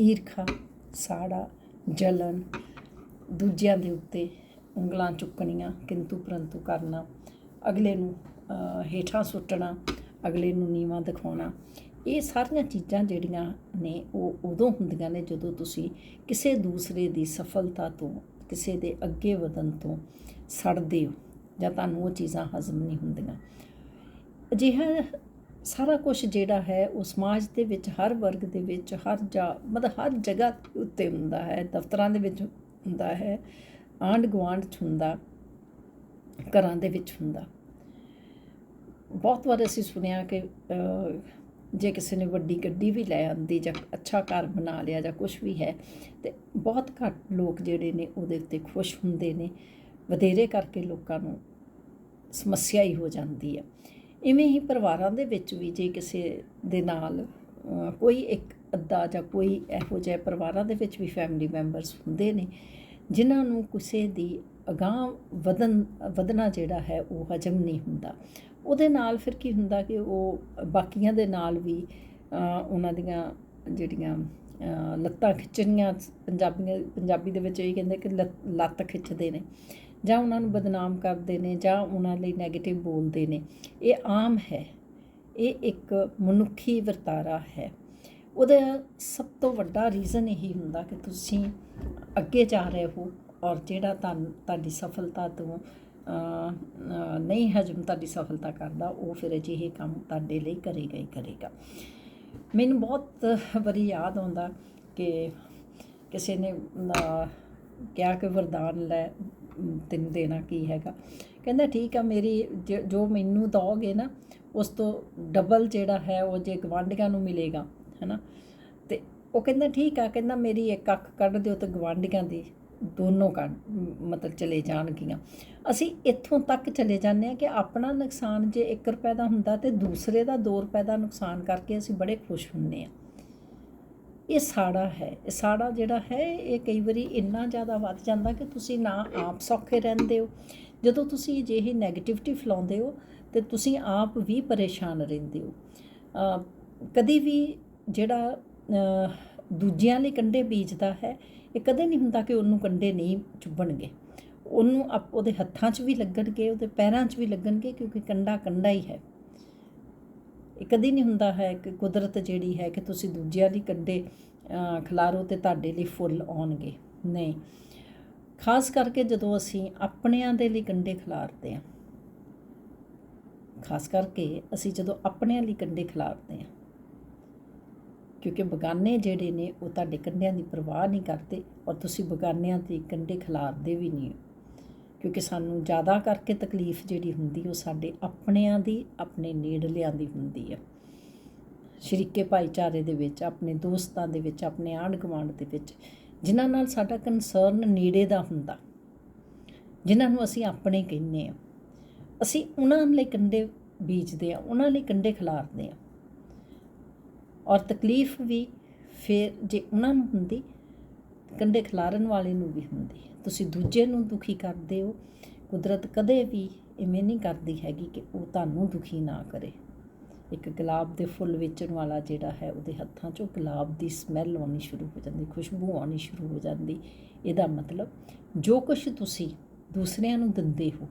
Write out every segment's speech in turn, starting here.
ਈਰਖਾ, ਸਾੜਾ, ਜਲਨ ਦੂਜਿਆਂ ਦੇ ਉੱਤੇ ਉਂਗਲਾਂ ਚੁੱਕਣੀਆਂ, ਕਿੰਤੂ ਪਰੰਤੂ ਕਰਨਾ। ਅਗਲੇ ਨੂੰ ਹੇਠਾਂ ਸੁੱਟਣਾ, ਅਗਲੇ ਨੂੰ ਨੀਵਾਂ ਦਿਖਾਉਣਾ। ਇਹ ਸਾਰੀਆਂ ਚੀਜ਼ਾਂ ਜਿਹੜੀਆਂ ਨੇ, ਉਹ ਉਦੋਂ ਹੁੰਦੀਆਂ ਨੇ ਜਦੋਂ ਤੁਸੀਂ ਕਿਸੇ ਦੂਸਰੇ ਦੀ ਸਫਲਤਾ ਤੋਂ, ਕਿਸੇ ਦੇ ਅੱਗੇ ਵਧਣ ਤੋਂ ਸੜਦੇ ਹੋ ਜਾਂ ਤੁਹਾਨੂੰ ਉਹ ਚੀਜ਼ਾਂ ਹਜ਼ਮ ਨਹੀਂ ਹੁੰਦੀਆਂ। ਅਜਿਹਾ ਸਾਰਾ ਕੁਝ ਜਿਹੜਾ ਹੈ ਉਹ ਸਮਾਜ ਦੇ ਵਿੱਚ, ਹਰ ਵਰਗ ਦੇ ਵਿੱਚ, ਹਰ ਜਾ, ਮਤਲਬ ਹਰ ਜਗ੍ਹਾ ਉੱਤੇ ਹੁੰਦਾ ਹੈ, ਦਫ਼ਤਰਾਂ ਦੇ ਵਿੱਚ ਹੁੰਦਾ ਹੈ, ਆਂਢ ਗੁਆਂਢ 'ਚ ਹੁੰਦਾ, ਘਰਾਂ ਦੇ ਵਿੱਚ ਹੁੰਦਾ। ਬਹੁਤ ਵਾਰ ਅਸੀਂ ਸੁਣਿਆ ਕਿ ਜੇ ਕਿਸੇ ਨੇ ਵੱਡੀ ਗੱਡੀ ਵੀ ਲੈ ਆਂਦੀ ਜਾਂ ਅੱਛਾ ਘਰ ਬਣਾ ਲਿਆ ਜਾਂ ਕੁਝ ਵੀ ਹੈ, ਤੇ ਬਹੁਤ ਘੱਟ ਲੋਕ ਜਿਹੜੇ ਨੇ ਉਹਦੇ ਉੱਤੇ ਖੁਸ਼ ਹੁੰਦੇ ਨੇ। ਵਧੇਰੇ ਕਰਕੇ ਲੋਕਾਂ ਨੂੰ ਸਮੱਸਿਆ ਹੀ ਹੋ ਜਾਂਦੀ ਹੈ। ਇਵੇਂ ਹੀ ਪਰਿਵਾਰਾਂ ਦੇ ਵਿੱਚ ਵੀ ਜੇ ਕਿਸੇ ਦੇ ਨਾਲ ਕੋਈ ਇੱਕ ਅੱਧਾ ਜਾਂ ਕੋਈ ਇਹੋ ਜਿਹੇ ਪਰਿਵਾਰਾਂ ਦੇ ਵਿੱਚ ਵੀ ਫੈਮਿਲੀ ਮੈਂਬਰਸ ਹੁੰਦੇ ਨੇ, ਜਿਨ੍ਹਾਂ ਨੂੰ ਕਿਸੇ ਦੀ ਅਗਾਂਹ ਵਧਨ ਵਧਣਾ ਜਿਹੜਾ ਹੈ ਉਹ ਹਜਮ ਨਹੀਂ ਹੁੰਦਾ। ਉਹਦੇ ਨਾਲ ਫਿਰ ਕੀ ਹੁੰਦਾ ਕਿ ਉਹ ਬਾਕੀਆਂ ਦੇ ਨਾਲ ਵੀ ਉਹਨਾਂ ਦੀਆਂ ਜਿਹੜੀਆਂ ਲੱਤਾਂ ਖਿੱਚਣੀਆਂ, ਪੰਜਾਬੀਆਂ, ਪੰਜਾਬੀ ਦੇ ਵਿੱਚ ਇਹ ਕਹਿੰਦੇ ਕਿ ਲੱਤ- ਲੱਤ ਖਿੱਚਦੇ ਨੇ। ਜਾਂ ਉਹਨਾਂ ਨੂੰ ਬਦਨਾਮ ਕਰਦੇ ਨੇ ਜਾਂ ਉਹਨਾਂ ਲਈ 네ਗੇਟਿਵ ਬੋਲਦੇ ਨੇ, ਇਹ ਆਮ ਹੈ। ਇਹ ਇੱਕ ਮਨੁੱਖੀ ਵਰਤਾਰਾ ਹੈ। ਉਹਦਾ ਸਭ ਤੋਂ ਵੱਡਾ ਰੀਜ਼ਨ ਇਹੀ ਹੁੰਦਾ ਕਿ ਤੁਸੀਂ ਅੱਗੇ ਜਾ ਰਹੇ ਹੋ ਔਰ ਜਿਹੜਾ ਤੁਹਾਨੂੰ, ਤੁਹਾਡੀ ਸਫਲਤਾ ਤੋਂ ਨਹੀਂ ਹਜਮ ਤੁਹਾਡੀ ਸਫਲਤਾ ਕਰਦਾ, ਉਹ ਫਿਰ ਅਜਿਹੇ ਕੰਮ ਤੁਹਾਡੇ ਲਈ ਕਰੇਗਾ ਹੀ ਕਰੇਗਾ। ਮੈਨੂੰ ਬਹੁਤ ਵਾਰੀ ਯਾਦ ਆਉਂਦਾ ਕਿ ਕਿਸੇ ਨੇ ਕਿਹਾ ਕਿ ਵਰਦਾਨ ਲੈ ਤੈਨੂੰ ਦੇਣਾ ਕੀ ਹੈਗਾ। ਕਹਿੰਦਾ ਠੀਕ ਆ, ਮੇਰੀ ਜ- ਜੋ ਮੈਨੂੰ ਦੋਗੇ ਨਾ, ਉਸ ਤੋਂ ਡਬਲ ਜਿਹੜਾ ਹੈ, ਉਹ ਜੇ ਗਵਾਂਢੀਆਂ ਨੂੰ ਮਿਲੇਗਾ, ਹੈਨਾ। ਤੇ ਉਹ ਕਹਿੰਦਾ ਠੀਕ ਆ, ਕਹਿੰਦਾ ਮੇਰੀ ਇੱਕ ਅੱਖ ਕੱਢ ਦਿਓ ਤੇ ਗਵਾਂਢੀਆਂ ਦੀ ਦੋਨੋਂ ਕੱਢ ਮਤਲਬ ਚਲੇ ਜਾਣਗੀਆਂ। ਅਸੀਂ ਇੱਥੋਂ ਤੱਕ ਚਲੇ ਜਾਂਦੇ ਆ ਕਿ ਆਪਣਾ ਨੁਕਸਾਨ ਜੇ 1 ਰੁਪਏ ਦਾ ਹੁੰਦਾ ਤੇ ਦੂਸਰੇ ਦਾ 2 ਰੁਪਏ ਦਾ ਨੁਕਸਾਨ ਕਰਕੇ ਅਸੀਂ ਬੜੇ ਖੁਸ਼ ਹੁੰਨੇ ਆ ਇਹ ਸਾੜਾ ਹੈ। ਇਹ ਸਾੜਾ ਜਿਹੜਾ ਹੈ ਇਹ ਕਈ ਵਾਰੀ ਇੰਨਾ ਜ਼ਿਆਦਾ ਵੱਧ ਜਾਂਦਾ ਕਿ ਤੁਸੀਂ ਨਾ ਆਪ ਸੌਖੇ ਰਹਿੰਦੇ ਹੋ। ਜਦੋਂ ਤੁਸੀਂ ਅਜਿਹੀ 네ਗੇਟਿਵਿਟੀ ਫੈਲਾਉਂਦੇ ਹੋ ਤੇ ਤੁਸੀਂ ਆਪ ਵੀ ਪਰੇਸ਼ਾਨ ਰਹਿੰਦੇ ਹੋ। ਅ, ਕਦੀ ਵੀ ਜਿਹੜਾ ਦੂਜਿਆਂ ਲਈ ਕੰਡੇ ਬੀਜਦਾ ਹੈ ਇਹ ਕਦੇ ਨਹੀਂ ਹੁੰਦਾ ਕਿ ਉਹਨੂੰ ਕੰਡੇ ਨਹੀਂ ਚੁੱਭਣਗੇ। ਉਹਨੂੰ ਆਪ ਉਹਦੇ ਹੱਥਾਂ 'ਚ ਵੀ ਲੱਗਣਗੇ ਉਹਦੇ ਪੈਰਾਂ 'ਚ ਵੀ ਲੱਗਣਗੇ ਕਿਉਂਕਿ ਕੰਡਾ ਕੰਡਾ ਹੀ ਹੈ। ਇਹ ਕਦੀ ਨਹੀਂ ਹੁੰਦਾ ਹੈ ਕਿ ਕੁਦਰਤ ਜਿਹੜੀ ਹੈ ਕਿ ਤੁਸੀਂ ਦੂਜਿਆਂ ਲਈ ਕੰਡੇ ਅ, ਖਿਲਾਰੋ ਤੇ ਤੁਹਾਡੇ ਲਈ ਫੁੱਲ ਆਉਣਗੇ। ਨਹੀਂ। ਖਾਸ ਕਰਕੇ ਜਦੋਂ ਅਸੀਂ ਆਪਣਿਆਂ ਦੇ ਲਈ ਕੰਡੇ ਖਿਲਾਰਦੇ ਹਾਂ। ਖਾਸ ਕਰਕੇ ਅਸੀਂ ਜਦੋਂ ਆਪਣਿਆਂ ਲਈ ਕੰਡੇ ਖਿਲਾਰਦੇ ਹਾਂ। ਕਿਉਂਕਿ ਬਗਾਨੇ ਜਿਹੜੇ ਨੇ ਉਹ ਤੁਹਾਡੇ ਕੰਡਿਆਂ ਦੀ ਪਰਵਾਹ ਨਹੀਂ ਕਰਦੇ ਔਰ ਤੁਸੀਂ ਬਗਾਨਿਆਂ ਦੇ ਕੰਡੇ ਖਿਲਾਰਦੇ ਵੀ ਨਹੀਂ ਕਿਉਂਕਿ ਸਾਨੂੰ ਜ਼ਿਆਦਾ ਕਰਕੇ ਤਕਲੀਫ ਜਿਹੜੀ ਹੁੰਦੀ, ਉਹ ਸਾਡੇ ਆਪਣਿਆਂ ਦੀ, ਆਪਣੇ ਨੇੜਲਿਆਂ ਦੀ ਹੁੰਦੀ ਹੈ ਸ਼ਰੀਕੇ ਭਾਈਚਾਰੇ ਦੇ ਵਿੱਚ, ਆਪਣੇ ਦੋਸਤਾਂ ਦੇ ਵਿੱਚ, ਆਪਣੇ ਆਂਢ ਗੁਆਂਢ ਦੇ ਵਿੱਚ, ਜਿਨ੍ਹਾਂ ਨਾਲ ਸਾਡਾ ਕੰਸਰਨ ਨੇੜੇ ਦਾ ਹੁੰਦਾ, ਜਿਨ੍ਹਾਂ ਨੂੰ ਅਸੀਂ ਆਪਣੇ ਕਹਿੰਦੇ ਆ। ਅਸੀਂ ਉਹਨਾਂ ਲਈ ਕੰਡੇ ਬੀਜਦੇ ਆ, ਉਹਨਾਂ ਲਈ ਕੰਡੇ ਖਿਲਾਰਦੇ ਆ। ਔਰ ਤਕਲੀਫ ਵੀ ਫਿਰ ਜੇ ਉਹਨਾਂ ਨੂੰ ਹੁੰਦੀ ਕੰਡੇ ਖਿਲਾਰਨ ਵਾਲੇ ਨੂੰ ਵੀ ਹੁੰਦੀ ਹੈ। ਤੁਸੀਂ ਦੂਜੇ ਨੂੰ ਦੁਖੀ ਕਰਦੇ ਹੋ, ਕੁਦਰਤ ਕਦੇ ਵੀ ਇਵੇਂ ਨਹੀਂ ਕਰਦੀ ਹੈਗੀ ਕਿ ਉਹ ਤੁਹਾਨੂੰ ਦੁਖੀ ਨਾ ਕਰੇ। ਇੱਕ ਗੁਲਾਬ ਦੇ ਫੁੱਲ ਵੇਚਣ ਵਾਲਾ ਜਿਹੜਾ ਹੈ, ਉਹਦੇ ਹੱਥਾਂ 'ਚੋਂ ਗੁਲਾਬ ਦੀ ਸਮੈਲ ਆਉਣੀ ਸ਼ੁਰੂ ਹੋ ਜਾਂਦੀ, ਖੁਸ਼ਬੂ ਆਉਣੀ ਸ਼ੁਰੂ ਹੋ ਜਾਂਦੀ। ਇਹਦਾ ਮਤਲਬ, ਜੋ ਕੁਝ ਤੁਸੀਂ ਦੂਸਰਿਆਂ ਨੂੰ ਦਿੰਦੇ ਹੋ,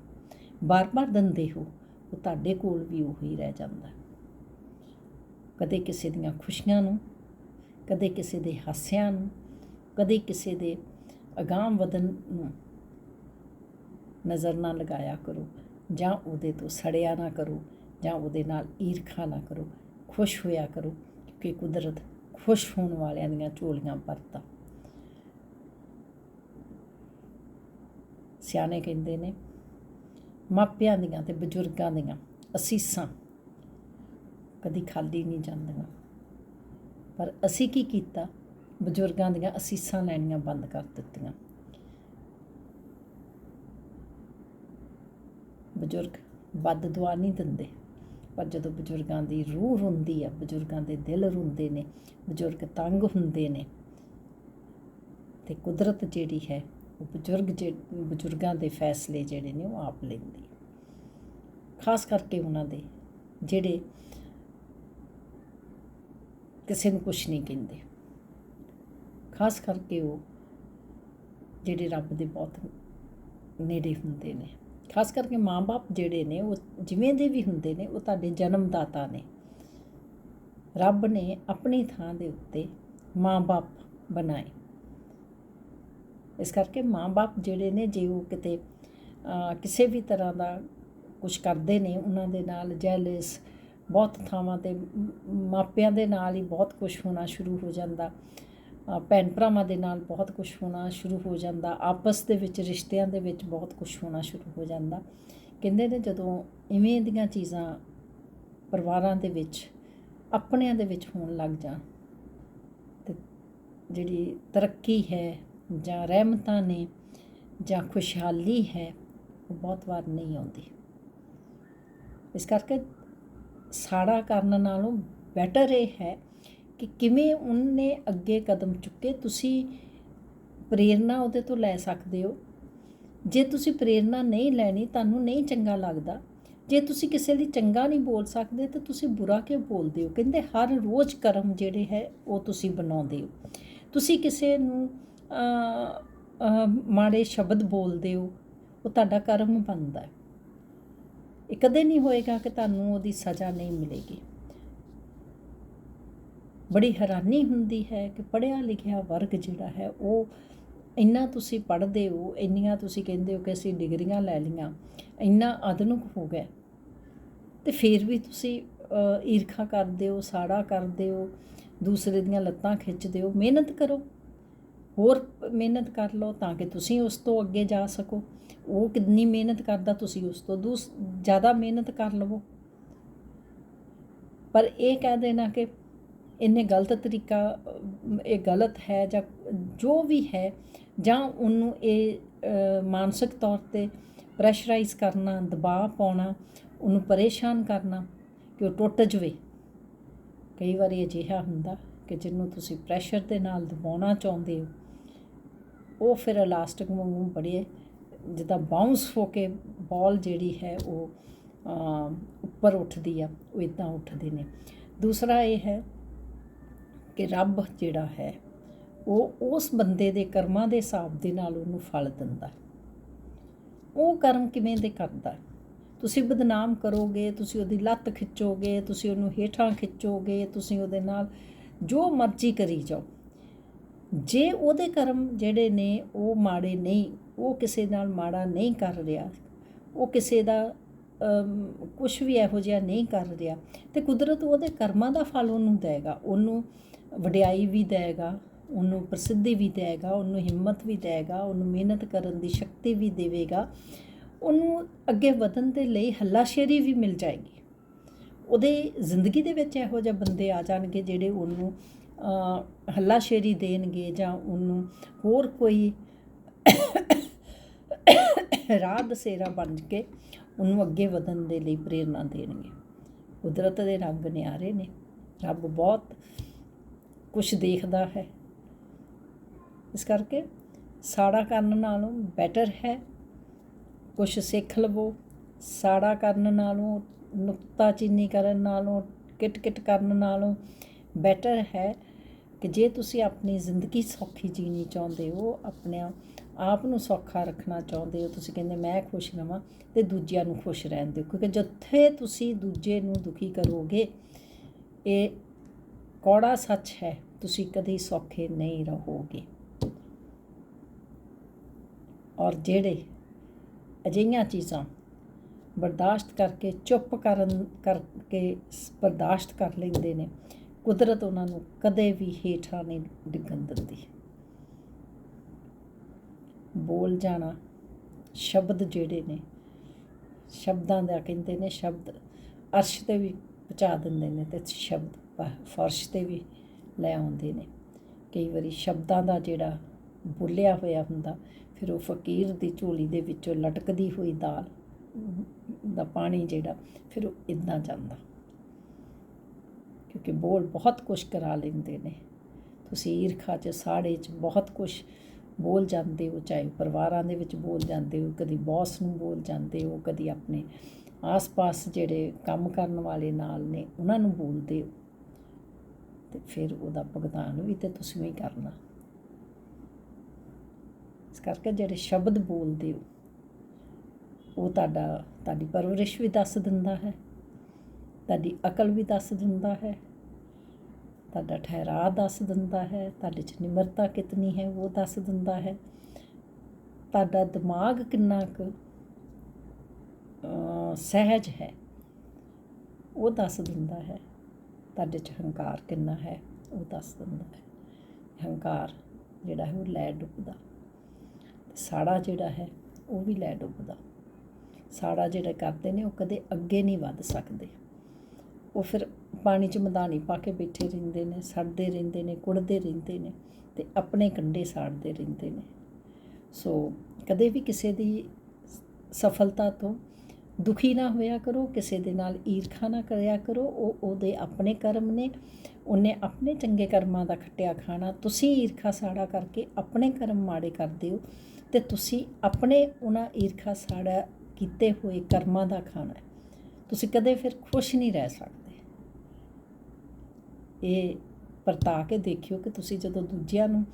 ਬਾਰ-ਬਾਰ ਦਿੰਦੇ ਹੋ, ਉਹ ਤੁਹਾਡੇ ਕੋਲ ਵੀ ਉਹੀ ਰਹਿ ਜਾਂਦਾ। ਕਦੇ ਕਿਸੇ ਦੀਆਂ ਖੁਸ਼ੀਆਂ ਨੂੰ, ਕਦੇ ਕਿਸੇ ਦੇ ਹਾਸਿਆਂ ਨੂੰ ਕਦੇ ਕਿਸੇ ਦੇ ਅਗਾਮ ਵਧਨ ਨੂੰ ਨਜ਼ਰ ਨਾ ਲਗਾਇਆ ਕਰੋ, ਜਾਂ ਉਹਦੇ ਤੋਂ ਸੜਿਆ ਨਾ ਕਰੋ, ਜਾਂ ਉਹਦੇ ਨਾਲ ਈਰਖਾ ਨਾ ਕਰੋ, ਖੁਸ਼ ਹੋਇਆ ਕਰੋ, ਕਿਉਂਕਿ ਕੁਦਰਤ ਖੁਸ਼ ਹੋਣ ਵਾਲਿਆਂ ਦੀਆਂ ਝੋਲੀਆਂ ਭਰਦਾ ਸਿਆਣੇ ਕਹਿੰਦੇ ਨੇ, ਮਾਪਿਆਂ ਦੀਆਂ ਤੇ ਬਜ਼ੁਰਗਾਂ ਦੀਆਂ ਅਸੀਸਾਂ ਕਦੀ ਖਾਲੀ ਨਹੀਂ ਜਾਂਦੀਆਂ। ਪਰ ਅਸੀਂ ਕੀ ਕੀਤਾ? ਬਜ਼ੁਰਗਾਂ ਦੀਆਂ ਅਸੀਸਾਂ ਲੈਣੀਆਂ ਬੰਦ ਕਰ ਦਿੱਤੀਆਂ। ਬਜ਼ੁਰਗ ਵੱਧ ਦੁਆ ਨਹੀਂ ਦਿੰਦੇ, ਪਰ ਜਦੋਂ ਬਜ਼ੁਰਗਾਂ ਦੀ ਰੂਹ ਰੁੰਦੀ ਆ, ਬਜ਼ੁਰਗਾਂ ਦੇ ਦਿਲ ਰੁੰਦੇ ਨੇ, ਬਜ਼ੁਰਗ ਤੰਗ ਹੁੰਦੇ ਨੇ, ਤੇ ਕੁਦਰਤ ਜਿਹੜੀ ਹੈ, ਉਹ ਬਜ਼ੁਰਗ ਜੇ, ਬਜ਼ੁਰਗਾਂ ਦੇ ਫੈਸਲੇ ਜਿਹੜੇ ਨੇ, ਉਹ ਆਪ ਲੈਂਦੀ ਖਾਸ ਕਰਕੇ ਉਹਨਾਂ ਦੇ, ਜਿਹੜੇ ਕਿਸੇ ਨੂੰ ਕੁਝ ਨਹੀਂ ਕਹਿੰਦੇ। ਖਾਸ ਕਰਕੇ ਉਹ ਜਿਹੜੇ ਰੱਬ ਦੇ ਬਹੁਤ ਨੇੜੇ ਹੁੰਦੇ ਨੇ। ਖਾਸ ਕਰਕੇ ਮਾਂ-ਬਾਪ ਜਿਹੜੇ ਨੇ, ਉਹ ਜਿਵੇਂ ਦੇ ਵੀ ਹੁੰਦੇ ਨੇ, ਉਹ ਤੁਹਾਡੇ ਜਨਮਦਾਤਾ ਨੇ। ਰੱਬ ਨੇ ਆਪਣੀ ਥਾਂ ਦੇ ਉੱਤੇ ਮਾਂ-ਬਾਪ ਬਣਾਏ। ਇਸ ਕਰਕੇ ਮਾਂ-ਬਾਪ ਜਿਹੜੇ ਨੇ, ਜੇ ਉਹ ਕਿਤੇ ਕਿਸੇ ਵੀ ਤਰ੍ਹਾਂ ਦਾ ਕੁਝ ਕਰਦੇ ਨੇ, ਉਹਨਾਂ ਦੇ ਨਾਲ ਜੈਲਸ ਬਹੁਤ ਥਾਵਾਂ ਤੇ ਮਾਪਿਆਂ ਦੇ ਨਾਲ ਹੀ ਬਹੁਤ ਕੁਝ ਹੋਣਾ ਸ਼ੁਰੂ ਹੋ ਜਾਂਦਾ। ਭੈਣ ਭਰਾਵਾਂ ਦੇ ਨਾਲ ਬਹੁਤ ਕੁਝ ਹੋਣਾ ਸ਼ੁਰੂ ਹੋ ਜਾਂਦਾ। ਆਪਸ ਦੇ ਵਿੱਚ, ਰਿਸ਼ਤਿਆਂ ਦੇ ਵਿੱਚ ਬਹੁਤ ਕੁਝ ਹੋਣਾ ਸ਼ੁਰੂ ਹੋ ਜਾਂਦਾ। ਕਹਿੰਦੇ ਨੇ ਜਦੋਂ ਇਵੇਂ ਦੀਆਂ ਚੀਜ਼ਾਂ ਪਰਿਵਾਰਾਂ ਦੇ ਵਿੱਚ, ਆਪਣਿਆਂ ਦੇ ਵਿੱਚ ਹੋਣ ਲੱਗ ਜਾਣ, ਤੇ ਜਿਹੜੀ ਤਰੱਕੀ ਹੈ ਜਾਂ ਰਹਿਮਤਾਂ ਨੇ ਜਾਂ ਖੁਸ਼ਹਾਲੀ ਹੈ, ਉਹ ਬਹੁਤ ਵਾਰ ਨਹੀਂ ਆਉਂਦੀ। ਇਸ ਕਰਕੇ ਸਾੜਾ ਕਰਨ ਨਾਲੋਂ ਬੈਟਰ ਇਹ ਹੈ ਕਿ ਕਿਵੇਂ ਉਹਨੇ ਅੱਗੇ ਕਦਮ ਚੁੱਕੇ, ਤੁਸੀਂ ਪ੍ਰੇਰਣਾ ਉਹਦੇ ਤੋਂ ਲੈ ਸਕਦੇ ਹੋ। ਜੇ ਤੁਸੀਂ ਪ੍ਰੇਰਣਾ ਨਹੀਂ ਲੈਣੀ, ਤੁਹਾਨੂੰ ਨਹੀਂ ਚੰਗਾ ਲੱਗਦਾ, ਜੇ ਤੁਸੀਂ ਕਿਸੇ ਲਈ ਚੰਗਾ ਨਹੀਂ ਬੋਲ ਸਕਦੇ, ਤਾਂ ਤੁਸੀਂ ਬੁਰਾ ਕਿਉਂ ਬੋਲਦੇ ਹੋ? ਕਹਿੰਦੇ ਹਰ ਰੋਜ਼ ਕਰਮ ਜਿਹੜੇ ਹੈ, ਉਹ ਤੁਸੀਂ ਬਣਾਉਂਦੇ ਹੋ। ਤੁਸੀਂ ਕਿਸੇ ਨੂੰ ਮਾੜੇ ਸ਼ਬਦ ਬੋਲਦੇ ਹੋ, ਉਹ ਤੁਹਾਡਾ ਕਰਮ ਬਣਦਾ ਹੈ। ਇਹ ਕਦੇ ਨਹੀਂ ਹੋਏਗਾ ਕਿ ਤੁਹਾਨੂੰ ਉਹਦੀ ਸਜ਼ਾ ਨਹੀਂ ਮਿਲੇਗੀ। ਬੜੀ ਹੈਰਾਨੀ ਹੁੰਦੀ ਹੈ ਕਿ ਪੜ੍ਹਿਆ ਲਿਖਿਆ ਵਰਗ ਜਿਹੜਾ ਹੈ ਉਹ ਇੰਨਾ ਤੁਸੀਂ ਪੜ੍ਹਦੇ ਹੋ, ਇੰਨੀਆਂ ਤੁਸੀਂ ਕਹਿੰਦੇ ਹੋ ਕਿ ਅਸੀਂ ਡਿਗਰੀਆਂ ਲੈ ਲਈਆਂ, ਇੰਨਾ ਆਧੁਨਿਕ ਹੋ ਗਿਆ। ਤੇ ਫਿਰ ਵੀ ਤੁਸੀਂ ਈਰਖਾ ਕਰਦੇ ਹੋ, ਸਾੜਾ ਕਰਦੇ ਹੋ, ਦੂਸਰੇ ਦੀਆਂ ਲੱਤਾਂ ਖਿੱਚਦੇ ਹੋ, ਮਿਹਨਤ ਕਰੋ। ਹੋਰ ਮਿਹਨਤ ਕਰ ਲਓ ਤਾਂ ਕਿ ਤੁਸੀਂ ਉਸ ਤੋਂ ਅੱਗੇ ਜਾ ਸਕੋ। ਉਹ ਕਿੰਨੀ ਮਿਹਨਤ ਕਰਦਾ ਤੁਸੀਂ ਉਸ ਤੋਂ ਦੂਸ, ਜ਼ਿਆਦਾ ਮਿਹਨਤ ਕਰ ਲਵੋ। ਪਰ ਇਹ ਕਹਿ ਦੇਣਾ ਕਿ ਇਹਨੇ ਗਲਤ ਤਰੀਕਾ ਇਹ ਗਲਤ ਹੈ ਜਾਂ ਜੋ ਵੀ ਹੈ, ਜਾਂ ਉਹਨੂੰ ਇਹ ਮਾਨਸਿਕ ਤੌਰ ਤੇ ਪ੍ਰੈਸ਼ਰਾਈਜ਼ ਕਰਨਾ, ਦਬਾਅ ਪਾਉਣਾ, ਉਹਨੂੰ ਪਰੇਸ਼ਾਨ ਕਰਨਾ, ਕਿ ਉਹ ਟੁੱਟ ਜਵੇ। ਕਈ ਵਾਰੀ ਅਜਿਹਾ ਹੁੰਦਾ ਕਿ ਜਿਹਨੂੰ ਤੁਸੀਂ ਪ੍ਰੈਸ਼ਰ ਦੇ ਨਾਲ ਦਬਾਉਣਾ ਚਾਹੁੰਦੇ ਹੋ, ਉਹ ਫਿਰ ਇਲਾਸਟਿਕ ਵਾਂਗੂ ਬੜੇ, ਜਿੱਦਾਂ ਬਾਉਂਸ ਹੋ ਕੇ ਬਾਲ ਜਿਹੜੀ ਹੈ ਉਹ ਉੱਪਰ ਉੱਠਦੀ ਆ, ਉਹ ਇਦਾਂ ਉੱਠਦੇ ਨੇ। ਦੂਸਰਾ ਇਹ ਹੈ ਕਿ ਰੱਬ ਜਿਹੜਾ ਹੈ, ਉਹ ਉਸ ਬੰਦੇ ਦੇ ਕਰਮਾਂ ਦੇ ਹਿਸਾਬ ਦੇ ਨਾਲ ਉਹਨੂੰ ਫਲ ਦਿੰਦਾ। ਉਹ ਕਰਮ ਕਿਵੇਂ ਦੇ ਕਰਦਾ? ਤੁਸੀਂ ਬਦਨਾਮ ਕਰੋਗੇ, ਤੁਸੀਂ ਉਹਦੀ ਲੱਤ ਖਿੱਚੋਗੇ, ਤੁਸੀਂ ਉਹਨੂੰ ਹੇਠਾਂ ਖਿੱਚੋਗੇ, ਤੁਸੀਂ ਉਹਦੇ ਨਾਲ ਜੋ ਮਰਜ਼ੀ ਕਰੀ ਜਾਓ। ਜੇ ਉਹਦੇ ਕਰਮ ਜਿਹੜੇ ਨੇ ਉਹ ਮਾੜੇ ਨਹੀਂ, ਉਹ ਕਿਸੇ ਨਾਲ ਮਾੜਾ ਨਹੀਂ ਕਰ ਰਿਹਾ, ਉਹ ਕਿਸੇ ਦਾ ਕੁਝ ਵੀ ਇਹੋ ਜਿਹਾ ਨਹੀਂ ਕਰ ਰਿਹਾ, ਤੇ ਕੁਦਰਤ ਉਹਦੇ ਕਰਮਾਂ ਦਾ ਫਲ ਉਹਨੂੰ ਦੇਗਾ। ਉਹਨੂੰ ਵਡਿਆਈ ਵੀ ਦੇਵੇਗਾ, ਉਹਨੂੰ ਪ੍ਰਸਿੱਧੀ ਵੀ ਦੇਵੇਗਾ, ਉਹਨੂੰ ਹਿੰਮਤ ਵੀ ਦੇਵੇਗਾ, ਉਹਨੂੰ ਮਿਹਨਤ ਕਰਨ ਦੀ ਸ਼ਕਤੀ ਵੀ ਦੇਵੇਗਾ, ਉਹਨੂੰ ਅੱਗੇ ਵਧਣ ਦੇ ਲਈ ਹੱਲਾਸ਼ੇਰੀ ਵੀ ਮਿਲ ਜਾਏਗੀ। ਉਹਦੇ ਜ਼ਿੰਦਗੀ ਦੇ ਵਿੱਚ ਇਹੋ ਜਿਹੇ ਬੰਦੇ ਆ ਜਾਣਗੇ ਜਿਹੜੇ ਉਹਨੂੰ ਹੱਲਾਸ਼ੇਰੀ ਦੇਣਗੇ ਜਾਂ ਉਹਨੂੰ ਹੋਰ ਕੋਈ ਰਾਹ ਦਸੇਰਾ ਬਣ ਕੇ ਉਹਨੂੰ ਅੱਗੇ ਵਧਣ ਦੇ ਲਈ ਪ੍ਰੇਰਨਾ ਦੇਣਗੇ। ਕੁਦਰਤ ਦੇ ਰੰਗ ਨਿਆਰੇ ਨੇ, ਰੱਬ ਬਹੁਤ ਕੁਝ ਦੇਖਦਾ ਹੈ। ਇਸ ਕਰਕੇ ਸਾੜਾ ਕਰਨ ਨਾਲੋਂ ਬੈਟਰ ਹੈ। ਕੁਝ ਸਿੱਖ ਲਵੋ। ਸਾੜਾ ਕਰਨ ਨਾਲੋਂ ਨੁਕਤਾਚੀਨੀ ਕਰਨ ਨਾਲੋਂ, ਕਿਟ-ਕਿਟ ਕਰਨ ਨਾਲੋਂ ਬੈਟਰ ਹੈ ਕਿ ਜੇ ਤੁਸੀਂ ਆਪਣੀ ਜ਼ਿੰਦਗੀ ਸੌਖੀ ਜੀਣੀ ਚਾਹੁੰਦੇ ਹੋ, ਆਪਣੇ ਆਪ ਨੂੰ ਸੌਖਾ ਰੱਖਣਾ ਚਾਹੁੰਦੇ ਹੋ, ਤੁਸੀਂ ਕਹਿੰਦੇ ਮੈਂ ਖੁਸ਼ ਰਵਾਂ ਤੇ ਦੂਜਿਆਂ ਨੂੰ ਖੁਸ਼ ਰਹਿਣ ਦਿਓ। ਕਿਉਂਕਿ ਜਿੱਥੇ ਤੁਸੀਂ ਦੂਜੇ ਨੂੰ ਦੁਖੀ ਕਰੋਗੇ, ਇਹ ਕੌੜਾ ਸੱਚ ਹੈ, ਤੁਸੀਂ ਕਦੇ ਸੌਖੇ ਨਹੀਂ ਰਹੋਗੇ। ਔਰ ਜਿਹੜੇ ਅਜਿਹੀਆਂ ਚੀਜ਼ਾਂ ਬਰਦਾਸ਼ਤ ਕਰਕੇ, ਚੁੱਪ ਕਰਨ ਕਰਕੇ ਬਰਦਾਸ਼ਤ ਕਰ ਲੈਂਦੇ ਨੇ, ਕੁਦਰਤ ਉਹਨਾਂ ਨੂੰ ਕਦੇ ਵੀ ਹੇਠਾਂ ਨਹੀਂ ਡਿੱਗਣ ਦਿੰਦੀ। ਬੋਲ ਜਾਣਾ ਸ਼ਬਦ ਜਿਹੜੇ ਨੇ, ਸ਼ਬਦਾਂ ਦਾ ਕਹਿੰਦੇ ਨੇ, ਸ਼ਬਦ ਅਰਸ਼ ਤੇ ਵੀ ਪਹੁੰਚਾ ਦਿੰਦੇ ਨੇ ਤੇ ਸ਼ਬਦ ਫਰਸ਼ ਤੇ ਵੀ ਲੈ ਆਉਂਦੇ ਨੇ। ਕਈ ਵਾਰੀ ਸ਼ਬਦਾਂ ਦਾ ਜਿਹੜਾ ਬੋਲਿਆ ਹੋਇਆ ਹੁੰਦਾ, ਫਿਰ ਉਹ ਫਕੀਰ ਦੀ ਝੋਲੀ ਦੇ ਵਿੱਚੋਂ ਲਟਕਦੀ ਹੋਈ ਦਾਲ ਦਾ ਪਾਣੀ ਜਿਹੜਾ, ਫਿਰ ਉਹ ਇਦਾਂ ਜਾਂਦਾ। ਕਿਉਂਕਿ ਬੋਲ ਬਹੁਤ ਕੁਝ ਕਰਾ ਲੈਂਦੇ ਨੇ। ਤੁਸੀਂ ਈਰਖਾ 'ਚ, ਸਾੜੇ 'ਚ ਬਹੁਤ ਕੁਝ ਬੋਲ ਜਾਂਦੇ ਹੋ, ਚਾਹੇ ਪਰਿਵਾਰਾਂ ਦੇ ਵਿੱਚ ਬੋਲ ਜਾਂਦੇ ਹੋ, ਕਦੀ ਬੌਸ ਨੂੰ ਬੋਲ ਜਾਂਦੇ ਹੋ, ਕਦੀ ਆਪਣੇ ਆਸ-ਪਾਸ ਜਿਹੜੇ ਕੰਮ ਕਰਨ ਵਾਲੇ ਨਾਲ ਨੇ, ਉਹਨਾਂ ਨੂੰ ਬੋਲਦੇ ਹੋ। ਤੇ ਫਿਰ ਉਹਦਾ ਭੁਗਤਾਨ ਵੀ ਤੇ ਤੁਸੀਂ ਹੀ ਕਰਨਾ। ਕਰਕੇ ਜਿਹੜੇ ਸ਼ਬਦ ਬੋਲਦੇ ਹੋ, ਉਹ ਤੁਹਾਡਾ, ਤੁਹਾਡੀ ਪਰਵਰਿਸ਼ ਵੀ ਦੱਸ ਦਿੰਦਾ ਹੈ, ਤੁਹਾਡੀ ਅਕਲ ਵੀ ਦੱਸ ਦਿੰਦਾ ਹੈ, ਤੁਹਾਡਾ ਠਹਿਰਾ ਦੱਸ ਦਿੰਦਾ ਹੈ, ਤੁਹਾਡੇ 'ਚ ਨਿਮਰਤਾ ਕਿਤਨੀ ਹੈ ਉਹ ਦੱਸ ਦਿੰਦਾ ਹੈ। ਤੁਹਾਡਾ ਦਿਮਾਗ ਕਿੰਨਾ ਕੁ ਸਹਿਜ ਹੈ, ਉਹ ਦੱਸ ਦਿੰਦਾ ਹੈ। ਤੁਹਾਡੇ 'ਚ ਹੰਕਾਰ ਕਿੰਨਾ ਹੈ, ਉਹ ਦੱਸ ਦਿੰਦਾ ਹੈ। ਹੰਕਾਰ ਜਿਹੜਾ ਹੈ, ਉਹ ਲੈ ਡੁੱਬਦਾ। ਸਾੜਾ ਜਿਹੜਾ ਹੈ, ਉਹ ਵੀ ਲੈ ਡੁੱਬਦਾ। ਸਾੜਾ ਜਿਹੜਾ ਕਰਦੇ ਨੇ, ਉਹ ਕਦੇ ਅੱਗੇ ਨਹੀਂ ਵੱਧ ਸਕਦੇ। ਉਹ ਫਿਰ ਪਾਣੀ 'ਚ ਮਧਾਣੀ ਪਾ ਕੇ ਬੈਠੇ ਰਹਿੰਦੇ ਨੇ, ਸੜਦੇ ਰਹਿੰਦੇ ਨੇ, ਕੁੜਦੇ ਰਹਿੰਦੇ ਨੇ ਤੇ ਆਪਣੇ ਕੰਡੇ ਸਾੜਦੇ ਰਹਿੰਦੇ ਨੇ। ਸੋ ਕਦੇ ਵੀ ਕਿਸੇ ਦੀ ਸਫਲਤਾ ਤੋਂ ਦੁਖੀ ਨਾ ਹੋਇਆ ਕਰੋ, ਕਿਸੇ ਦੇ ਨਾਲ ਈਰਖਾ ਨਾ ਕਰਿਆ ਕਰੋ, ਉਹ ਉਹਦੇ ਆਪਣੇ ਕਰਮ ਨੇ, ਉਹਨੇ ਆਪਣੇ ਚੰਗੇ ਕਰਮਾਂ ਦਾ ਖੱਟਿਆ ਖਾਣਾ। ਤੁਸੀਂ ਈਰਖਾ ਸਾੜਾ ਕਰਕੇ ਆਪਣੇ ਕਰਮ ਮਾੜੇ ਕਰਦੇ ਹੋ ਤੇ ਤੁਸੀਂ ਆਪਣੇ ਉਹਨਾਂ ਈਰਖਾ ਸਾੜਾ ਕੀਤੇ ਹੋਏ ਕਰਮਾਂ ਦਾ ਖਾਣਾ ਤੁਸੀਂ ਕਦੇ ਫਿਰ ਖੁਸ਼ ਨਹੀਂ ਰਹਿ ਸਕਦੇ। ਇਹ ਪਰਤਾ ਕੇ ਦੇਖਿਓ ਕਿ ਤੁਸੀਂ ਜਦੋਂ ਦੂਜਿਆਂ ਨੂੰ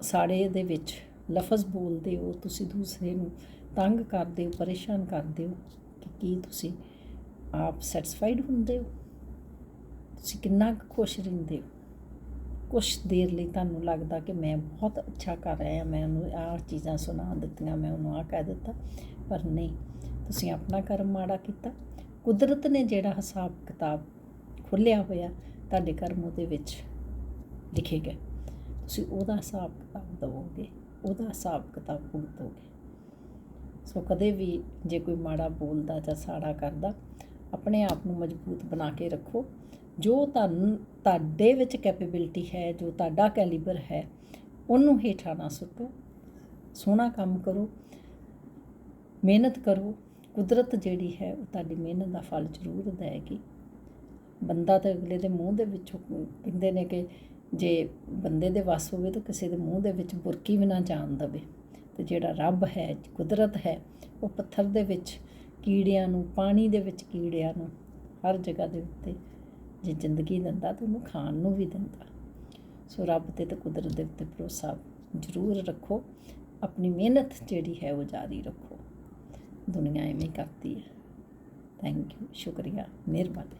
ਸਾੜੇ ਦੇ ਵਿੱਚ ਲਫ਼ਜ਼ ਬੋਲਦੇ ਹੋ, ਤੁਸੀਂ ਦੂਸਰੇ ਨੂੰ ਤੰਗ ਕਰਦੇ ਹੋ, ਪਰੇਸ਼ਾਨ ਕਰਦੇ ਹੋ ਕੀ ਤੁਸੀਂ ਆਪ ਸੈਟੀਸਫਾਈਡ ਹੁੰਦੇ ਹੋ? ਤੁਸੀਂ ਕਿੰਨਾ ਕੁ ਖੁਸ਼ ਰਹਿੰਦੇ ਹੋ? ਕੁਛ ਦੇਰ ਲਈ ਤੁਹਾਨੂੰ ਲੱਗਦਾ ਕਿ ਮੈਂ ਬਹੁਤ ਅੱਛਾ ਕਰ ਰਿਹਾ, ਮੈਂ ਉਹਨੂੰ ਆਹ ਚੀਜ਼ਾਂ ਸੁਣਾ ਦਿੱਤੀਆਂ, ਮੈਂ ਉਹਨੂੰ ਆਹ ਕਹਿ ਦਿੱਤਾ, ਪਰ ਨਹੀਂ, ਤੁਸੀਂ ਆਪਣਾ ਕਰਮ ਮਾੜਾ ਕੀਤਾ। ਕੁਦਰਤ ਨੇ ਜਿਹੜਾ ਹਿਸਾਬ ਕਿਤਾਬ ਖੁੱਲਿਆ ਹੋਇਆ, ਤੁਹਾਡੇ ਕਰਮ ਉਹਦੇ ਵਿੱਚ ਲਿਖੇ ਗਏ। ਤੁਸੀਂ ਉਹਦਾ ਹਿਸਾਬ ਕਿਤਾਬ ਦਵੋਗੇ, ਉਹਦਾ ਹਿਸਾਬ ਕਿਤਾਬ ਭੁਗਤੋਗੇ ਸੋ ਕਦੇ ਵੀ ਜੇ ਕੋਈ ਮਾੜਾ ਬੋਲਦਾ ਜਾਂ ਸਾੜਾ ਕਰਦਾ, ਆਪਣੇ ਆਪ ਨੂੰ ਮਜ਼ਬੂਤ ਬਣਾ ਕੇ ਰੱਖੋ। ਜੋ ਤੁਹਾਨੂੰ ਤੁਹਾਡੇ ਵਿੱਚ ਕੈਪੇਬਿਲਿਟੀ ਹੈ, ਜੋ ਤੁਹਾਡਾ ਕੈਲੀਬਰ ਹੈ, ਉਹਨੂੰ ਹੇਠਾਂ ਨਾ ਸੁੱਟੋ। ਸੋਹਣਾ ਕੰਮ ਕਰੋ। ਮਿਹਨਤ ਕਰੋ। ਕੁਦਰਤ ਜਿਹੜੀ ਹੈ, ਉਹ ਤੁਹਾਡੀ ਮਿਹਨਤ ਦਾ ਫਲ ਜ਼ਰੂਰ ਦੇਗੀ ਬੰਦਾ ਤਾਂ ਅਗਲੇ ਦੇ ਮੂੰਹ ਦੇ ਵਿੱਚੋਂ ਕਹਿੰਦੇ ਨੇ ਕਿ ਜੇ ਬੰਦੇ ਦੇ ਵੱਸ ਹੋਵੇ ਤਾਂ ਕਿਸੇ ਦੇ ਮੂੰਹ ਦੇ ਵਿੱਚ ਬੁਰਕੀ ਵੀ ਨਾ ਜਾਣ ਦਵੇ। ਤੇ ਜਿਹੜਾ ਰੱਬ ਹੈ, ਕੁਦਰਤ ਹੈ, ਉਹ ਪੱਥਰ ਦੇ ਵਿੱਚ ਕੀੜਿਆਂ ਨੂੰ, ਪਾਣੀ ਦੇ ਵਿੱਚ ਕੀੜਿਆਂ ਨੂੰ ਹਰ ਜਗ੍ਹਾ ਦੇ ਉੱਤੇ ਜੇ ਜ਼ਿੰਦਗੀ ਦਿੰਦਾ ਤਾਂ ਉਹਨੂੰ ਖਾਣ ਨੂੰ ਵੀ ਦਿੰਦਾ। ਸੋ ਰੱਬ ਤੇ ਤੇ ਕੁਦਰਤ ਦੇ ਉੱਤੇ ਭਰੋਸਾ ਜ਼ਰੂਰ ਰੱਖੋ। ਆਪਣੀ ਮਿਹਨਤ ਜਿਹੜੀ ਹੈ, ਉਹ ਜਾਰੀ ਰੱਖੋ। ਦੁਨੀਆ ਐਵੇਂ ਕਰਦੀ ਹੈ। ਥੈਂਕ ਯੂ ਸ਼ੁਕਰੀਆ, ਮਿਹਰਬਾਨੀ।